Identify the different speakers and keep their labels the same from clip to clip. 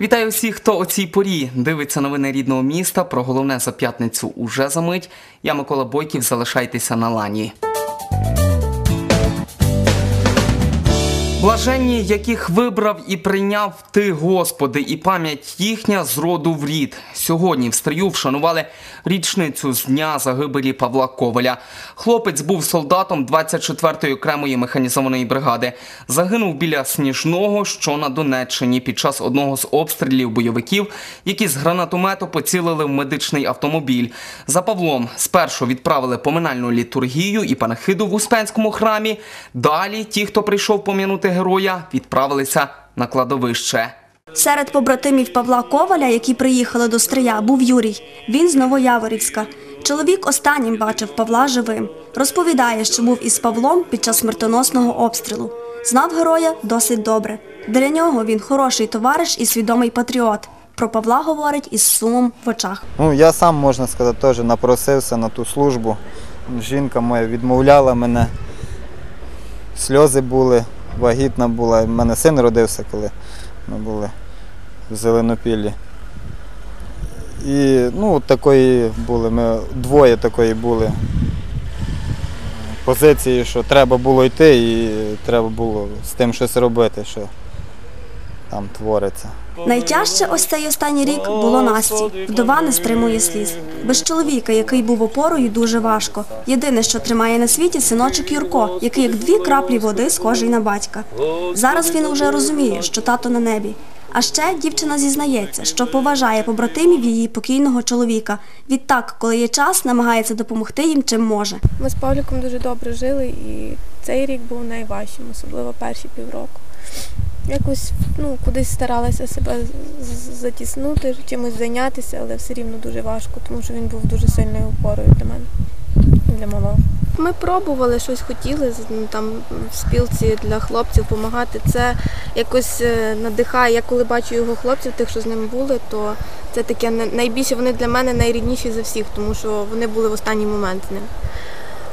Speaker 1: Вітаю всіх, хто о цій порі дивиться новини рідного міста. Про головне за п'ятницю уже за мить. Я Микола Бойків. Залишайтеся на лані. Блаженні, яких вибрав і прийняв ти, Господи, і пам'ять їхня з роду в рід. Сьогодні в стрію вшанували річницю з дня загибелі Павла Коваля. Хлопець був солдатом 24-ї окремої механізованої бригади. Загинув біля Сніжного, що на Донеччині, під час одного з обстрілів бойовиків, які з гранатомету поцілили в медичний автомобіль. За Павлом спершу відправили поминальну літургію і панахиду в Успенському храмі. Далі ті, хто прийшов пом'янути героя, відправилися на кладовище.
Speaker 2: Серед побратимів Павла Коваля, які приїхали до Стрия, був Юрій. Він з Новояворівська. Чоловік останнім бачив Павла живим. Розповідає, що був із Павлом під час смертоносного обстрілу. Знав героя досить добре. Для нього він хороший товариш і свідомий патріот. Про Павла говорить із сумом в очах.
Speaker 3: Ну, я сам, можна сказати, теж напросився на ту службу. Жінка моя відмовляла мене. Сльози були, вагітна була. У мене син родився, коли ми були в Зеленопіллі. І ну, такої були, ми двоє такої були позиції, що треба було йти і треба було з тим щось робити, що там твориться.
Speaker 2: Найтяжче ось цей останній рік було Насті. Вдова не стримує сліз. Без чоловіка, який був опорою, дуже важко. Єдине, що тримає на світі, синочок Юрко, який як дві краплі води схожий на батька. Зараз він уже розуміє, що тато на небі. А ще дівчина зізнається, що поважає побратимів її покійного чоловіка. Відтак, коли є час, намагається допомогти їм чим може.
Speaker 4: Ми з Павліком дуже добре жили, і цей рік був найважчим, особливо перші півроку. Якось ну, кудись старалася себе затіснути, чимось зайнятися, але все рівно дуже важко, тому що він був дуже сильною опорою для мене, для малого. Ми пробували щось хотіли ну, там в спілці для хлопців допомагати. Це якось е, надихає. Я коли бачу його хлопців, тих, що з ним були, то це таке найбільше вони для мене найрідніші за всіх, тому що вони були в останній момент з ним.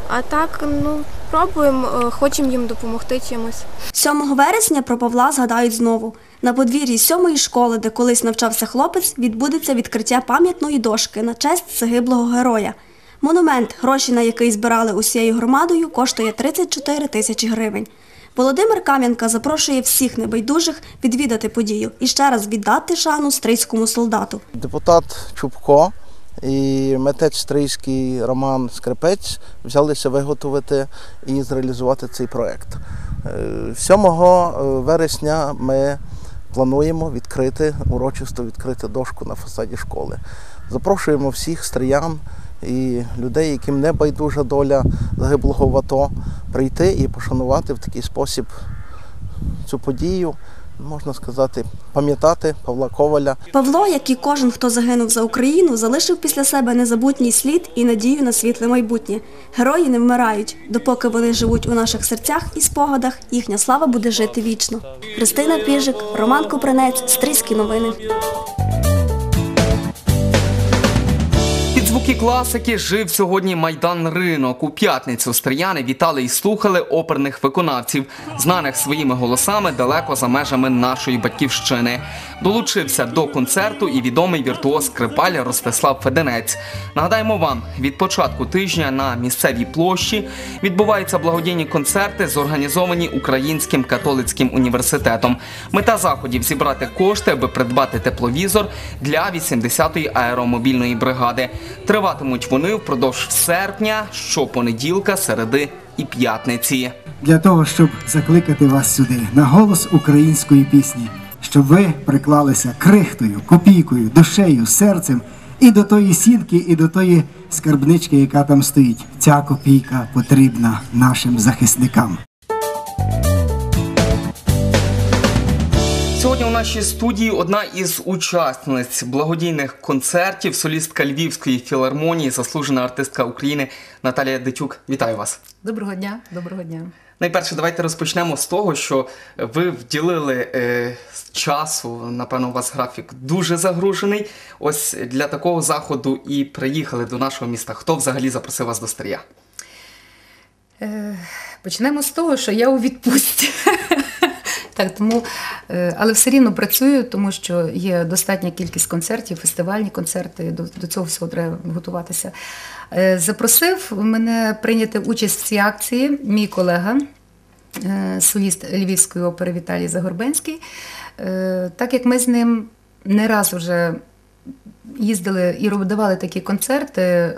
Speaker 4: А так, ну, пробуємо, е, хочемо їм допомогти чимось.
Speaker 2: 7 вересня про Павла згадають знову. На подвір'ї сьомої школи, де колись навчався хлопець, відбудеться відкриття пам'ятної дошки на честь загиблого героя. Монумент, гроші на який збирали усією громадою, коштує 34 тисячі гривень. Володимир Кам'янка запрошує всіх небайдужих відвідати подію і ще раз віддати шану стрийському солдату.
Speaker 5: Депутат Чубко і митець стрийський Роман Скрипець взялися виготовити і зреалізувати цей проект. Е, 7 вересня ми плануємо відкрити урочисто відкрити дошку на фасаді школи. Запрошуємо всіх стриян і людей, яким не байдужа доля загиблого в АТО, прийти і пошанувати в такий спосіб цю подію. Можна сказати, пам'ятати Павла Коваля.
Speaker 2: Павло, як і кожен, хто загинув за Україну, залишив після себе незабутній слід і надію на світле майбутнє. Герої не вмирають. Допоки вони живуть у наших серцях і спогадах, їхня слава буде жити вічно. Христина Піжик, Роман Купринець, Стрийські новини.
Speaker 1: Звуки класики жив сьогодні майдан ринок. У п'ятницю стріяни вітали і слухали оперних виконавців, знаних своїми голосами далеко за межами нашої батьківщини. Долучився до концерту і відомий віртуоз скрипаль Ростислав Феденець. Нагадаємо вам, від початку тижня на місцевій площі відбуваються благодійні концерти, зорганізовані Українським католицьким університетом. Мета заходів зібрати кошти, аби придбати тепловізор для 80-ї аеромобільної бригади. Триватимуть вони впродовж серпня, щопонеділка, середи і п'ятниці.
Speaker 6: для того, щоб закликати вас сюди на голос української пісні, щоб ви приклалися крихтою, копійкою, душею, серцем і до тої сітки, і до тої скарбнички, яка там стоїть. Ця копійка потрібна нашим захисникам.
Speaker 1: Сьогодні у нашій студії одна із учасниць благодійних концертів, солістка Львівської філармонії, заслужена артистка України Наталія Дитюк. Вітаю вас.
Speaker 7: Доброго дня, доброго дня.
Speaker 1: Найперше, давайте розпочнемо з того, що ви вділили е, часу. Напевно, у вас графік дуже загружений. Ось для такого заходу і приїхали до нашого міста. Хто взагалі запросив вас до Стрия?
Speaker 7: Е, почнемо з того, що я у відпустці. Так, тому, е, але все рівно працюю, тому що є достатня кількість концертів, фестивальні концерти, до, до цього всього треба готуватися. Е, Запросив мене прийняти участь в цій акції мій колега, е, соліст Львівської опери Віталій Загорбенський. Так як ми з ним не раз вже їздили і давали такі концерти,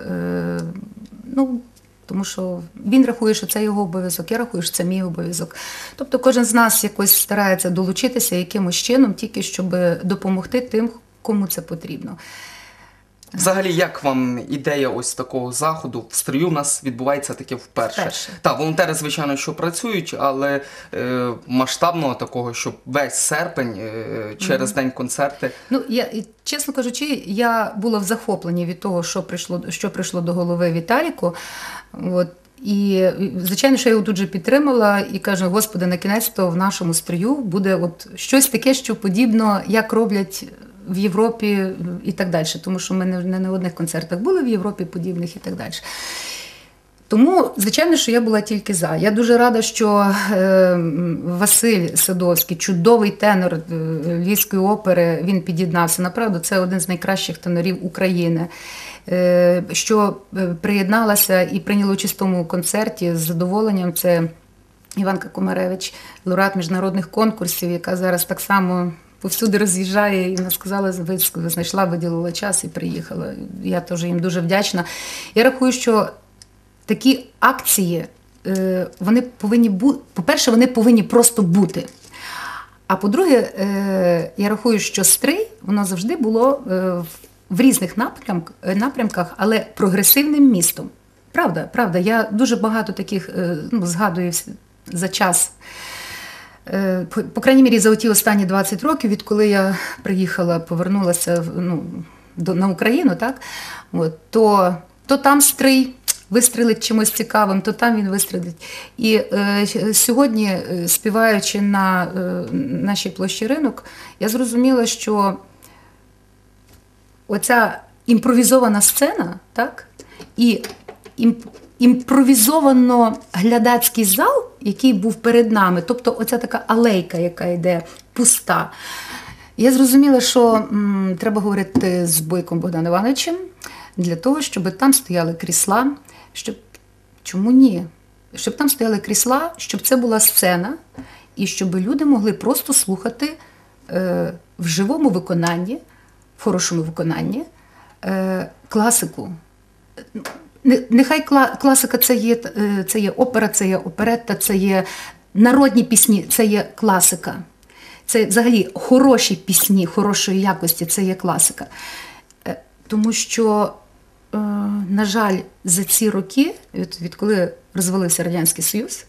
Speaker 7: ну, тому що він рахує, що це його обов'язок, я рахую, що це мій обов'язок. Тобто кожен з нас якось старається долучитися якимось чином, тільки щоб допомогти тим, кому це потрібно.
Speaker 1: Взагалі, як вам ідея ось такого заходу? В стрію в нас відбувається таке вперше.
Speaker 7: Вперше.
Speaker 1: Так, волонтери, звичайно, що працюють, але е, масштабного такого, щоб весь серпень е, через день концерти.
Speaker 7: Ну, я чесно кажучи, я була в захопленні від того, що прийшло, що прийшло до голови Віталіку. От. І, звичайно, що я його тут же підтримала і кажу: Господи, на кінець то в нашому стрію буде от щось таке, що подібно, як роблять в Європі і так далі. Тому що ми не на одних концертах були в Європі подібних і так далі. Тому, звичайно, що я була тільки за. Я дуже рада, що е, Василь Садовський, чудовий тенор е, Львівської опери, він під'єднався. Направду, це один з найкращих тенорів України. Е, що приєдналася і прийняла участь в тому концерті з задоволенням. Це Іванка Комаревич, лауреат міжнародних конкурсів, яка зараз так само. Повсюди роз'їжджає, і вона сказала, знайшла, виділила час і приїхала. Я теж їм дуже вдячна. Я рахую, що такі акції, е, вони повинні бути, по-перше, вони повинні просто бути. А по-друге, е, я рахую, що стрий воно завжди було е, в різних напрямках, але прогресивним містом. Правда, правда, я дуже багато таких ну, згадую за час. По, крайній мірі, за ті останні 20 років, відколи я приїхала, повернулася ну, на Україну, так, от, то, то там стрий вистрілить чимось цікавим, то там він вистрілить. І е, сьогодні, е, співаючи на е, нашій площі ринок, я зрозуміла, що оця імпровізована сцена, так, і імп, імпровізовано глядацький зал, який був перед нами, тобто оця така алейка, яка йде пуста. Я зрозуміла, що м, треба говорити з Бойком Богданом Івановичем для того, щоб там стояли крісла, щоб чому ні? Щоб там стояли крісла, щоб це була сцена, і щоб люди могли просто слухати е, в живому виконанні, в хорошому виконанні е, класику. Нехай кла- класика це є, е, це є опера, це є оперетта, це є народні пісні, це є класика. Це взагалі хороші пісні, хорошої якості, це є класика. Е, Тому що, на жаль, за ці роки, від, відколи розвалився Радянський Союз,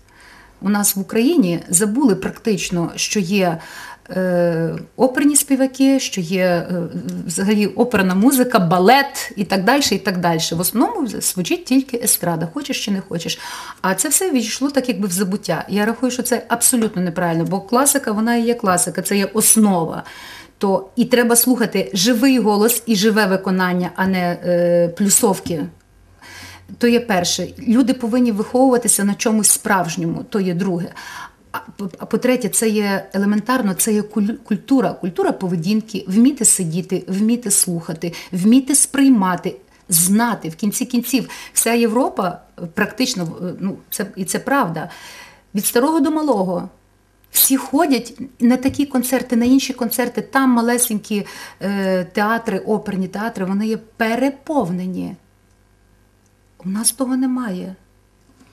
Speaker 7: у нас в Україні забули практично, що є е, оперні співаки, що є е, взагалі оперна музика, балет і так далі. і так далі. В основному звучить тільки естрада, хочеш чи не хочеш. А це все відійшло так, якби в забуття. Я рахую, що це абсолютно неправильно, бо класика, вона і є класика, це є основа. То і треба слухати живий голос і живе виконання, а не е, плюсовки. То є перше. Люди повинні виховуватися на чомусь справжньому, то є друге. А по- А по-третє, це є елементарно, це є культура, культура поведінки, вміти сидіти, вміти слухати, вміти сприймати, знати. В кінці кінців вся Європа е, практично, е, ну це і це правда. Від старого до малого. Всі ходять на такі концерти, на інші концерти. Там малесенькі е, театри, оперні театри, вони є переповнені. У нас того немає.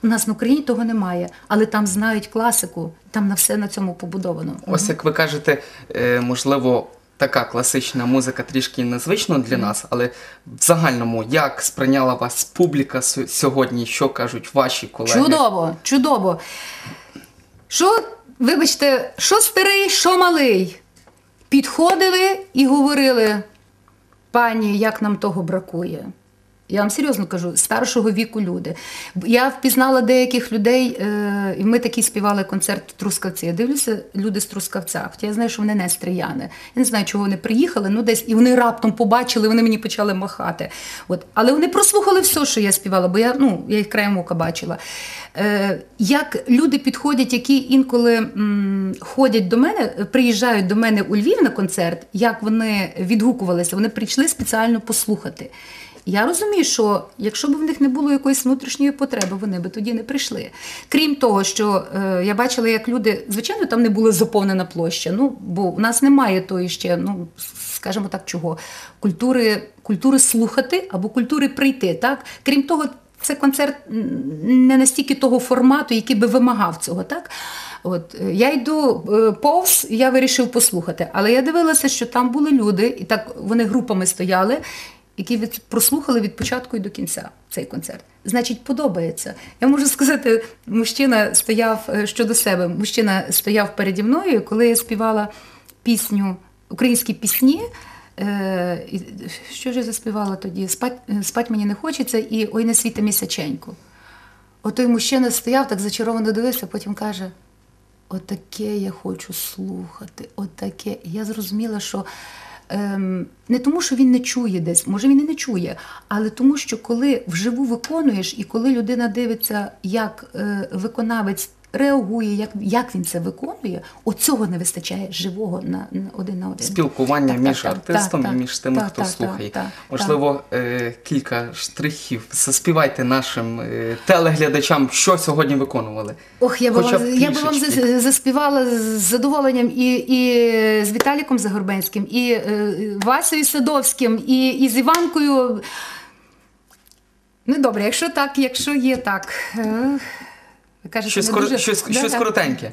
Speaker 7: У нас на Україні того немає, але там знають класику, там на все на цьому побудовано.
Speaker 1: Ось як ви кажете, е, можливо, така класична музика трішки незвична для нас, але в загальному, як сприйняла вас публіка сьогодні, що кажуть ваші колеги?
Speaker 7: Чудово, чудово. Що, вибачте, що старий, що малий? Підходили і говорили, пані, як нам того бракує. Я вам серйозно кажу, старшого віку люди. Я впізнала деяких людей, е, і ми такий співали концерт в Трускавці. Я дивлюся, люди з Трускавця. Хоча я знаю, що вони не стріяни. Я не знаю, чого вони приїхали, ну десь і вони раптом побачили, вони мені почали махати. От. Але вони прослухали все, що я співала, бо я, ну, я їх краєм ока бачила. Е, як люди підходять, які інколи м, ходять до мене, приїжджають до мене у Львів на концерт, як вони відгукувалися, вони прийшли спеціально послухати. Я розумію, що якщо б в них не було якоїсь внутрішньої потреби, вони би тоді не прийшли. Крім того, що е, я бачила, як люди, звичайно, там не була заповнена площа. Ну, бо в нас немає тої ще, ну скажімо так, чого культури, культури слухати або культури прийти. Так, крім того, це концерт не настільки того формату, який би вимагав цього, так. От е, я йду е, повз, я вирішив послухати. Але я дивилася, що там були люди, і так вони групами стояли, які від, прослухали від початку і до кінця цей концерт. Значить, подобається. Я можу сказати, мужчина стояв е, щодо себе. Мужчина стояв переді мною, коли я співала пісню, українські пісні. Е, що ж я заспівала тоді? Спать, е, спать мені не хочеться і ой не світе місяченько. Отой мужчина стояв, так зачаровано дивився, потім каже: Отаке я хочу слухати, отаке. Я зрозуміла, що не тому, що він не чує десь, може він і не чує, але тому, що коли вживу виконуєш, і коли людина дивиться, як е, виконавець реагує, як, як він це виконує, оцього не вистачає живого на, на один на один.
Speaker 1: Спілкування
Speaker 7: Так,
Speaker 1: між
Speaker 7: так,
Speaker 1: артистом
Speaker 7: так,
Speaker 1: і між тими,
Speaker 7: так,
Speaker 1: хто
Speaker 7: так,
Speaker 1: слухає.
Speaker 7: так, так,
Speaker 1: Можливо, е, кілька штрихів. Заспівайте нашим е, телеглядачам, що сьогодні виконували.
Speaker 7: Ох, я би
Speaker 1: Хоча
Speaker 7: вам,
Speaker 1: б
Speaker 7: я би вам заспівала з задоволенням і, і з Віталіком Загорбенським, і е, Васею Садовським, і, і з Іванкою. Ну добре, якщо так, якщо є так. Кажете,
Speaker 1: Щось,
Speaker 7: не дуже...
Speaker 1: щось,
Speaker 7: Да,
Speaker 1: щось коротеньке.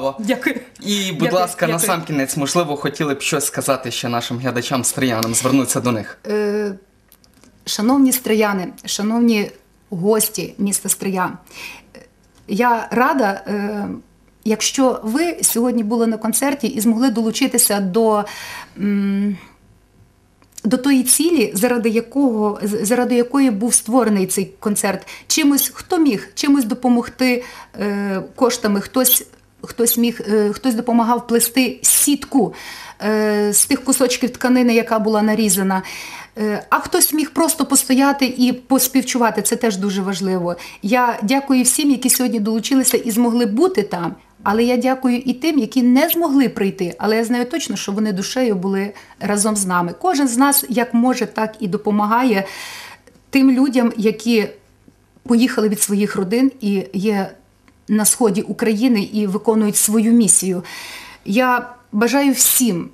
Speaker 1: Браво!
Speaker 7: Дякую.
Speaker 1: І, будь
Speaker 7: Дякую,
Speaker 1: ласка, на сам кінець, можливо, хотіли б щось сказати ще нашим глядачам стріянам, звернутися до них.
Speaker 7: Е, Шановні стрияни, шановні гості міста Стрия, я рада, е, якщо ви сьогодні були на концерті і змогли долучитися до. До тої цілі, заради якого заради якої був створений цей концерт, чимось хто міг чимось допомогти е, коштами, хтось, хтось міг, е, хтось допомагав плести сітку е, з тих кусочків тканини, яка була нарізана. Е, А хтось міг просто постояти і поспівчувати. Це теж дуже важливо. Я дякую всім, які сьогодні долучилися і змогли бути там. Але я дякую і тим, які не змогли прийти. Але я знаю точно, що вони душею були разом з нами. Кожен з нас як може, так і допомагає тим людям, які поїхали від своїх родин і є на сході України і виконують свою місію. Я бажаю всім,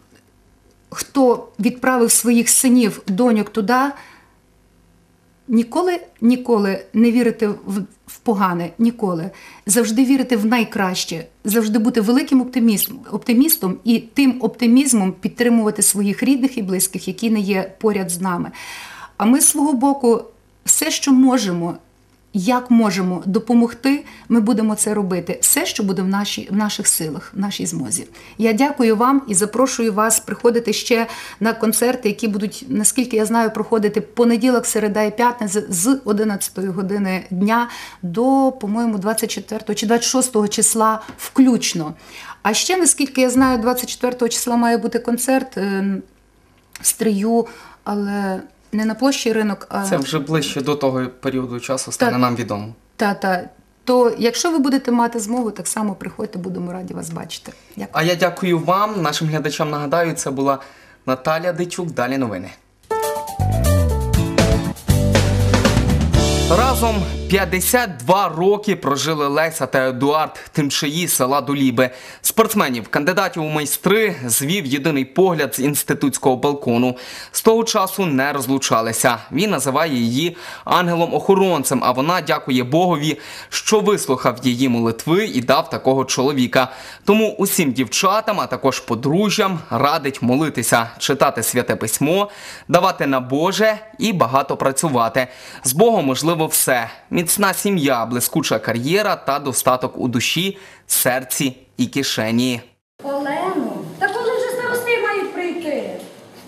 Speaker 7: хто відправив своїх синів, доньок туди, Ніколи, ніколи не вірити в, погане, ніколи. Завжди вірити в найкраще, завжди бути великим оптимістом, оптимістом і тим оптимізмом підтримувати своїх рідних і близьких, які не є поряд з нами. А ми з свого боку все, що можемо, як можемо допомогти, ми будемо це робити. Все, що буде в, нашій, в наших силах, в нашій змозі. Я дякую вам і запрошую вас приходити ще на концерти, які будуть, наскільки я знаю, проходити понеділок, середа і п'ятниця з 11 години дня до, по-моєму, 24 чи 26 числа включно. А ще, наскільки я знаю, 24 числа має бути концерт е, в Стрию, але не на площі ринок, а
Speaker 1: Це вже ближче до того періоду часу стане
Speaker 7: Так.
Speaker 1: нам відомо.
Speaker 7: та, та. То якщо ви будете мати змогу, так само приходьте, будемо раді вас бачити. Дякую.
Speaker 1: А я дякую вам, нашим глядачам нагадаю, це була Наталя Дичук. Далі новини. Разом 52 роки прожили Леся та Едуард Тимшиї села Доліби. Спортсменів, кандидатів у майстри звів єдиний погляд з інститутського балкону. З того часу не розлучалися. Він називає її ангелом-охоронцем, а вона дякує Богові, що вислухав її молитви і дав такого чоловіка. Тому усім дівчатам, а також подружжям радить молитися, читати святе письмо, давати на Боже і багато працювати. З Богом можливо все: міцна сім'я, блискуча кар'єра та достаток у душі, серці і кишені.
Speaker 8: Олену, та коли вже старости мають прийти?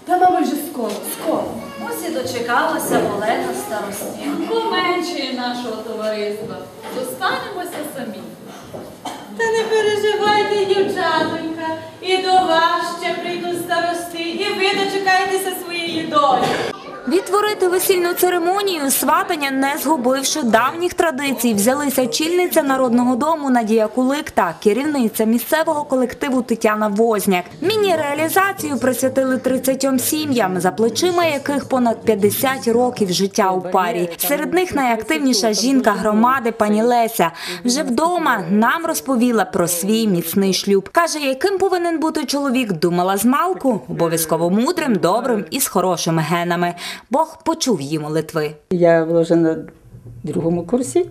Speaker 8: Та мабуть вже скоро, скоро.
Speaker 9: Ось і дочекалася Олена старостів.
Speaker 10: поменшує нашого товариства. Зостанемося самі.
Speaker 11: Та не переживайте, дівчатонька, і до вас ще прийдуть старости, і ви дочекаєтеся своєї долі.
Speaker 12: Відтворити весільну церемонію сватання, не згубивши давніх традицій, взялися чільниця народного дому Надія Кулик та керівниця місцевого колективу Тетяна Возняк. Міні-реалізацію присвятили 30 сім'ям, за плечима яких понад 50 років життя у парі. Серед них найактивніша жінка громади пані Леся. Вже вдома нам розповіла про свій міцний шлюб. Каже, яким повинен бути чоловік, думала з малку, обов'язково мудрим, добрим і з хорошими генами. Бог почув її молитви.
Speaker 13: Я була на другому курсі,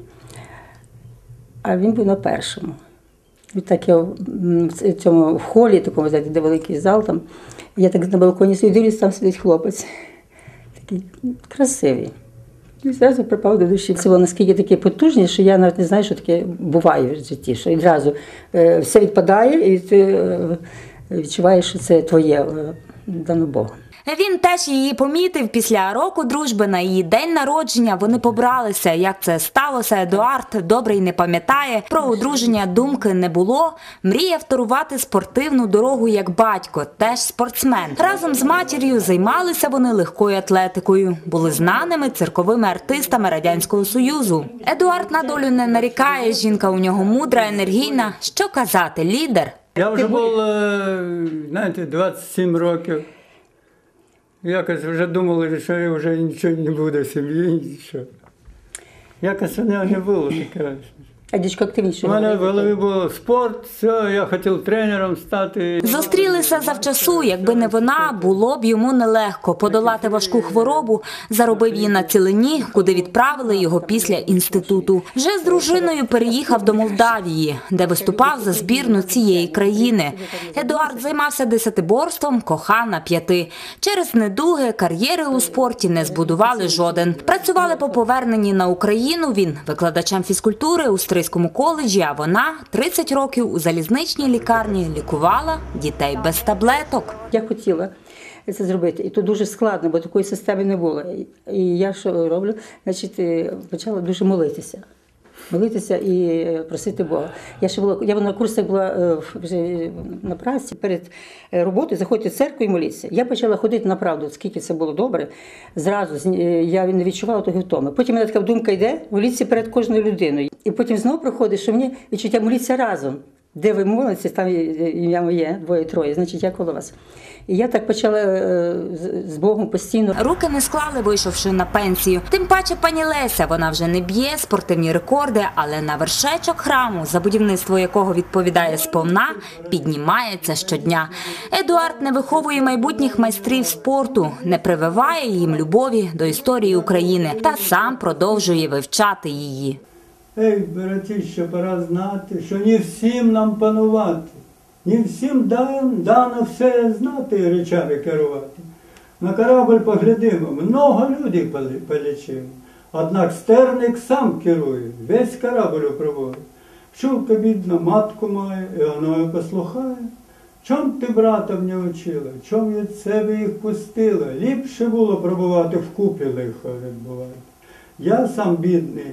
Speaker 13: а він був на першому. І так я в цьому в холі, такому, знаєте, де великий зал, там, я так на балконі сидю, там сидить хлопець. Такий красивий. І зразу припав до душі. Це було наскільки таке потужне, що я навіть не знаю, що таке буває в житті, що відразу е, все відпадає, і ти е, відчуваєш, що це твоє, е, дано Богом.
Speaker 12: Він теж її помітив після року дружби на її день народження. Вони побралися. Як це сталося, Едуард добре й не пам'ятає. Про одруження думки не було. Мріяв торувати спортивну дорогу як батько, теж спортсмен. Разом з матір'ю займалися вони легкою атлетикою, були знаними цирковими артистами радянського союзу. Едуард на долю не нарікає. Жінка у нього мудра, енергійна. Що казати, лідер.
Speaker 14: Я вже був, е, знаєте, 27 років. Якось вже думали, що вже нічого не буде в сім'ї, нічого. Якось воно не було таке.
Speaker 13: А дічко активніше.
Speaker 14: У мене в голові був спорт, все, я хотів тренером стати.
Speaker 12: Зустрілися завчасу. Якби не вона, було б йому нелегко подолати важку хворобу. Заробив її на цілині, куди відправили його після інституту. Вже з дружиною переїхав до Молдавії, де виступав за збірну цієї країни. Едуард займався десятиборством, кохана п'яти. Через недуги кар'єри у спорті не збудували жоден. Працювали по поверненні на Україну. Він викладачем фізкультури у Стрийському коледжі. А вона 30 років у залізничній лікарні лікувала дітей без таблеток.
Speaker 13: Я хотіла це зробити, і то дуже складно, бо такої системи не було. І я що роблю? Значить, е, почала дуже молитися. Молитися і е, просити Бога. Я ще була, я на курсах була е, вже на праці перед е, роботою, заходьте в церкву і моліться. Я почала ходити направду, скільки це було добре. Зразу е, я не відчувала того втоми. Потім мене така думка йде, моліться перед кожною людиною. І потім знову приходить, що мені відчуття моліться разом. Де ви молитеся, там ім'я моє, двоє-троє, значить я коло вас. І я так почала е, з Богом постійно.
Speaker 12: Руки не склали, вийшовши на пенсію. Тим паче пані Леся, вона вже не б'є спортивні рекорди, але на вершечок храму, за будівництво якого відповідає сповна, піднімається щодня. Едуард не виховує майбутніх майстрів спорту, не прививає їм любові до історії України та сам продовжує вивчати її.
Speaker 14: Ей, братіще, пора знати, що не всім нам панувати, не всім дано все знати речами керувати. На корабль поглядимо, много людей полі- полічимо. Однак стерник сам керує, весь корабль проводить. Пчулка бідна, матку має, і вона послухає. Чом ти братом не учила, чом від себе їх пустила? Ліпше було пробувати вкупі лихо відбувати. Я сам бідний,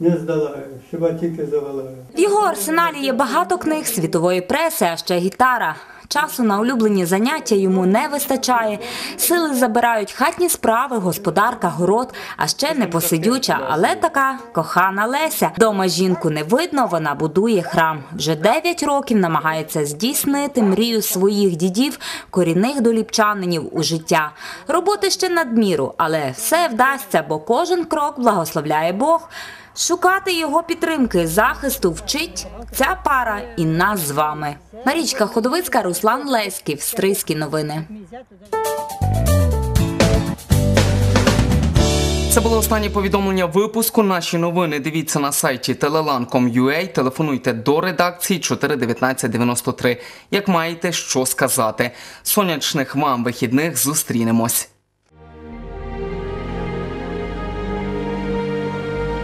Speaker 14: не здолаю, хіба тільки завалаю.
Speaker 12: В його арсеналі є багато книг світової преси, а ще гітара. Часу на улюблені заняття йому не вистачає. Сили забирають хатні справи, господарка, город, а ще непосидюча, але така кохана Леся. Дома жінку не видно, вона будує храм. Вже 9 років намагається здійснити мрію своїх дідів, корінних доліпчанинів у життя. Роботи ще надміру, але все вдасться, бо кожен крок благословляє Бог. Шукати його підтримки, захисту вчить ця пара і нас з вами. Марічка Ходовицька, Руслан Леськів, Стрийські новини.
Speaker 1: Це було останнє повідомлення випуску. Наші новини дивіться на сайті telelan.com.ua. Телефонуйте до редакції 41993. Як маєте що сказати. Сонячних вам вихідних зустрінемось.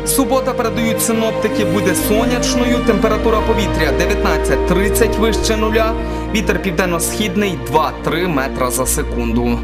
Speaker 1: Субота передають синоптики буде сонячною. Температура повітря 19-30 вище нуля. Вітер південно-східний 2-3 метра за секунду.